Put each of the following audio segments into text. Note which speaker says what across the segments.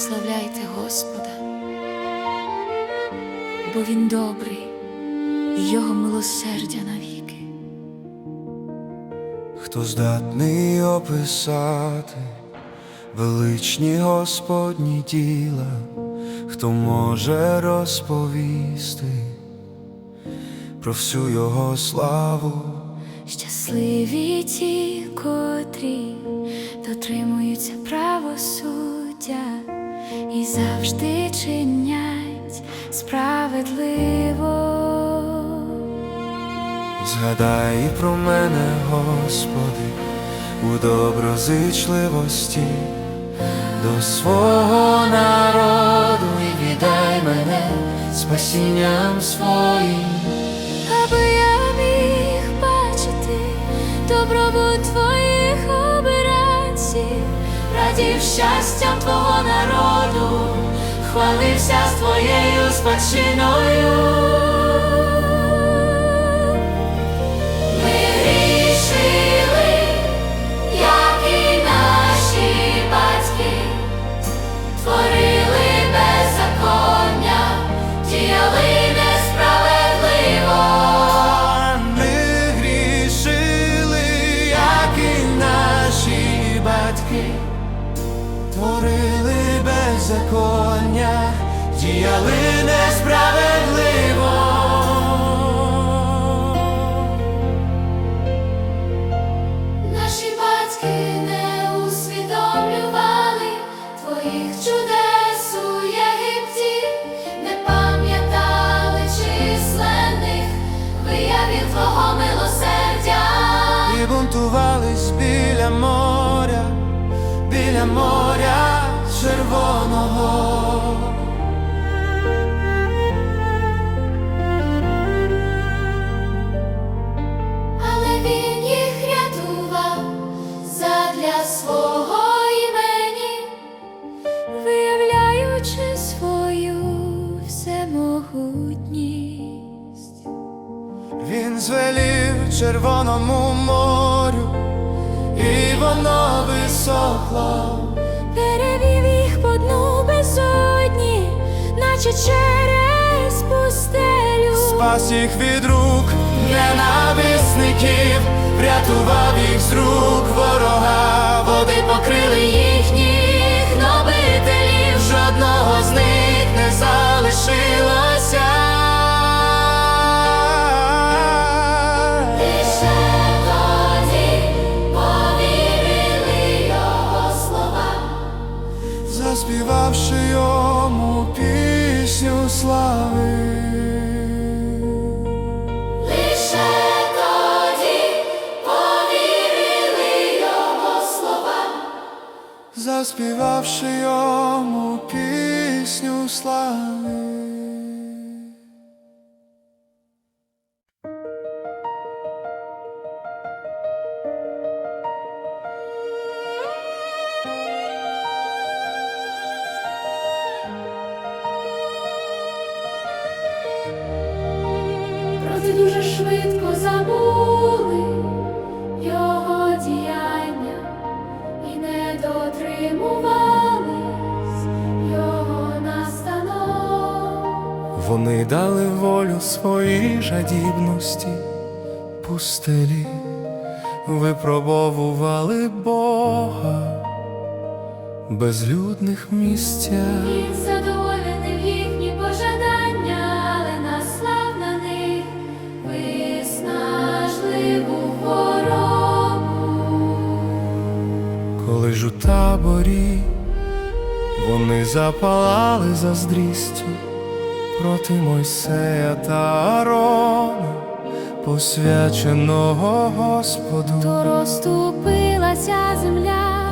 Speaker 1: прославляйте Господа, бо Він добрий, і Його милосердя навіки.
Speaker 2: Хто здатний описати величні Господні діла, хто може розповісти про всю його славу,
Speaker 1: Щасливі ті, котрі дотримуються правосуддя і завжди чинять справедливо.
Speaker 2: згадай про мене, Господи, у доброзичливості до свого народу і віддай мене спасінням своїм.
Speaker 1: Радів щастям твого народу, хвалився з твоєю спадщиною.
Speaker 2: Моря червоного.
Speaker 1: Але він їх рятував задля свого імені, виявляючи свою всемогутність.
Speaker 2: Він звелів Червоному морю, і воно висохло.
Speaker 1: Наче через пустелю.
Speaker 2: Спас їх від рук ненависників, врятував їх з рук ворога, води покрили їхніх гнобителів, жодного з них не залишилося. Заспівавши йому пісню слави.
Speaker 1: Проте дуже швидко забули
Speaker 2: Вони дали волю своїй жадібності, пустелі, випробовували Бога безлюдних місцях.
Speaker 1: Він задоволений їхні пожадання, але наслав на них виснажливу хворобу.
Speaker 2: Коли ж у таборі вони запалали заздрістю проти Мойсея та Аарона, посвяченого Господу.
Speaker 1: То розступилася земля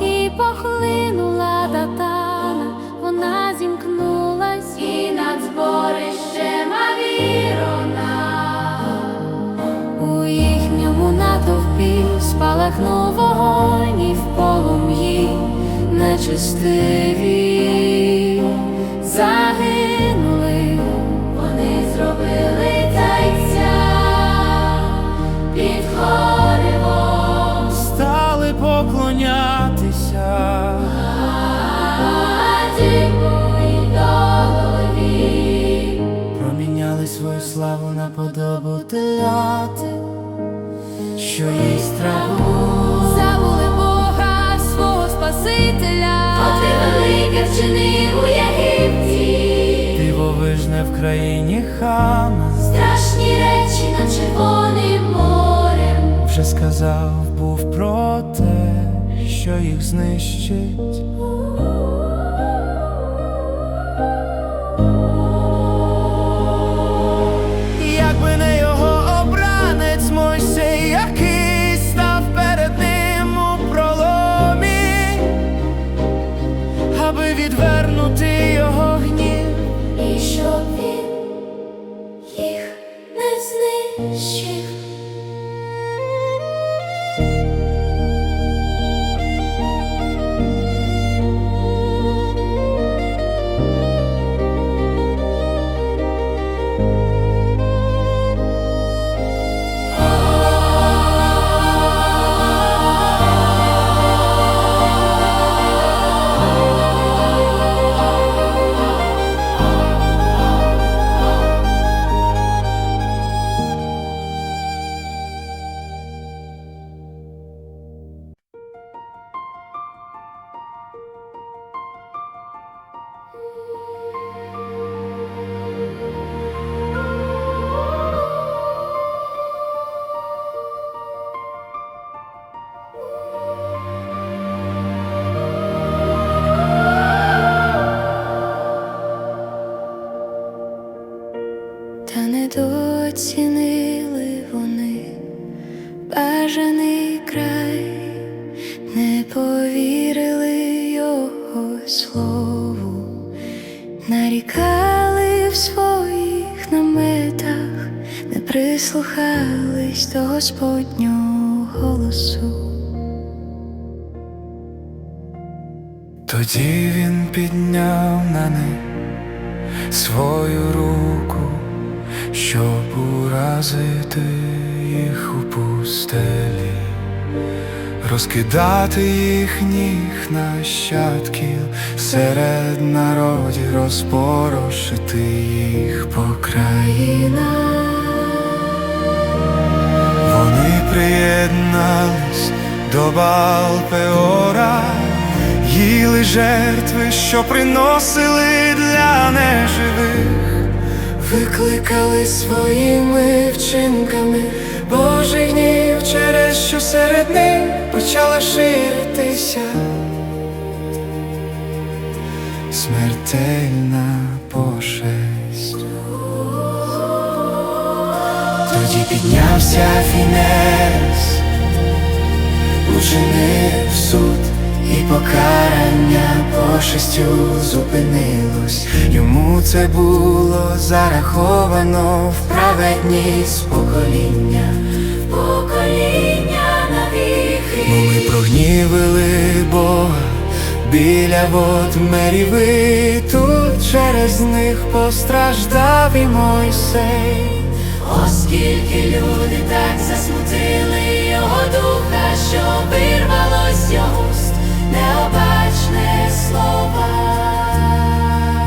Speaker 1: і похлинула датана, вона зімкнулась і над зборищем Авірона. У їхньому натовпі спалахнув вогонь і в полум'ї нечистиві загинули.
Speaker 2: Сказати, що їсть траву.
Speaker 1: Забули Бога, свого Спасителя, а ти велике вчинив у Єгипті.
Speaker 2: Дивовижне в країні хана.
Speaker 1: Страшні речі над Червоним морем.
Speaker 2: Вже сказав був про те, що їх знищить. Тоді він підняв на них свою руку, щоб уразити їх у пустелі, розкидати їхніх нащадків серед народів, розпорошити їх по країнах. Вони приєднались до Балпеора, їли жертви, що приносили для неживих, викликали своїми вчинками Божий гнів, через що серед них почала ширитися. Смертельна пошесть. Тоді піднявся Фінес, учинив суд і покарання пошестю зупинилось. Йому це було зараховано в праведність покоління.
Speaker 1: Покоління на віки.
Speaker 2: Ми прогнівили Бога біля вод Меріви. Тут через них постраждав і Мойсей.
Speaker 1: Оскільки люди так засмутили його духа, що вирвалось його необачне слова.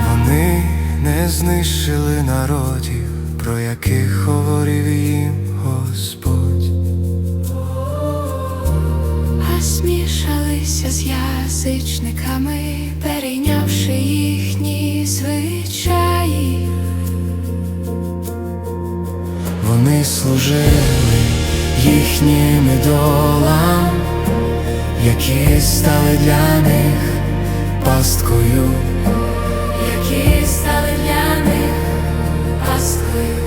Speaker 2: Вони не знищили народів, про яких говорив їм Господь.
Speaker 1: А смішалися з язичниками, перейнявши їхні звичаї.
Speaker 2: Вони служили їхнім ідолам, які стали для них пасткою.
Speaker 1: які стали для них пасткою,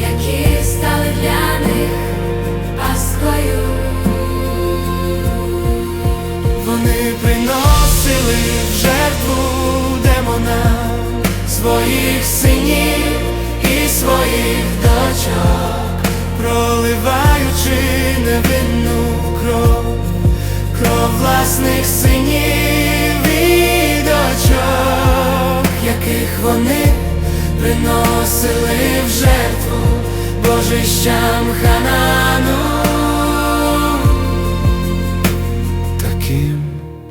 Speaker 1: які стали для них пасткою.
Speaker 2: Вони приносили в жертву демонам своїх синів і своїх дочок, проливаючи кров власних синів і дочок, яких вони приносили в жертву божищам Ханану. Таким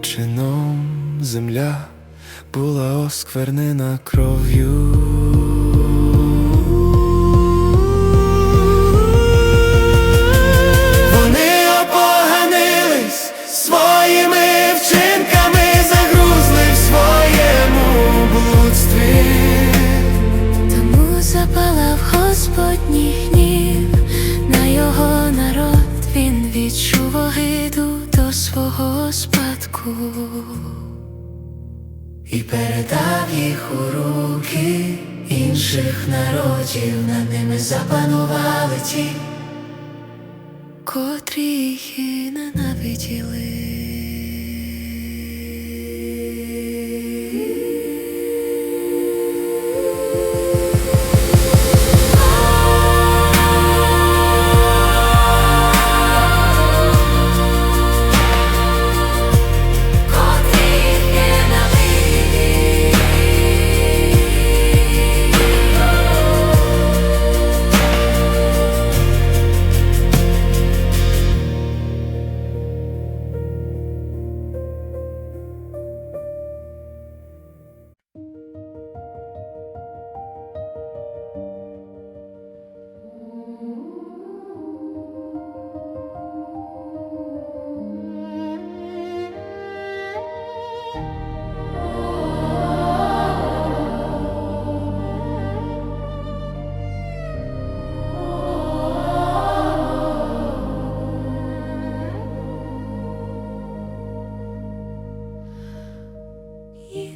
Speaker 2: чином земля була осквернена кров'ю. І передав їх у руки інших народів, над ними запанували ті, котрі їх ненавиділи.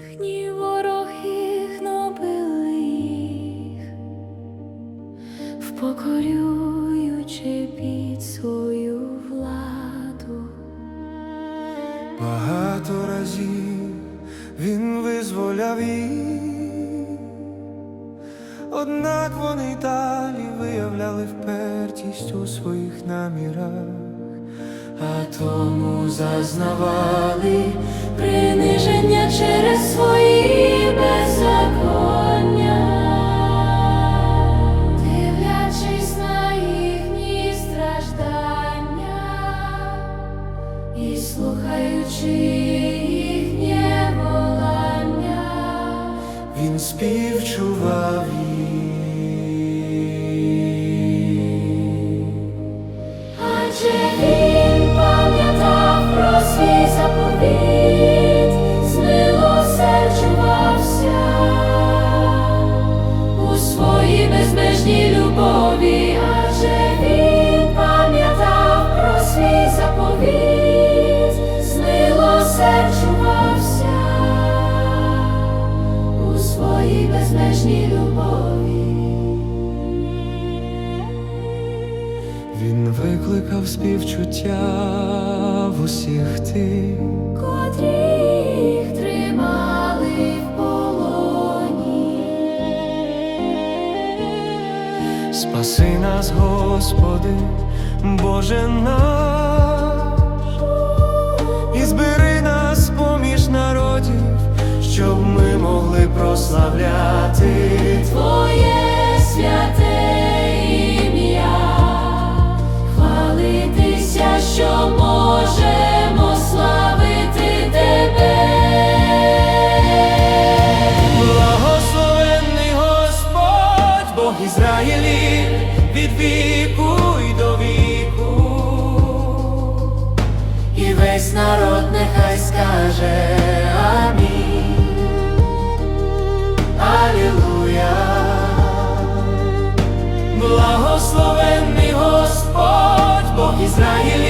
Speaker 1: Їхні вороги
Speaker 2: зазнавали
Speaker 1: приниження через свої
Speaker 2: Він викликав співчуття в усіх тих,
Speaker 1: котрі їх тримали в полоні.
Speaker 2: спаси нас, Господи, Боже наш, і збери нас поміж народів, щоб ми могли прославляти
Speaker 1: Твоє
Speaker 2: Israel.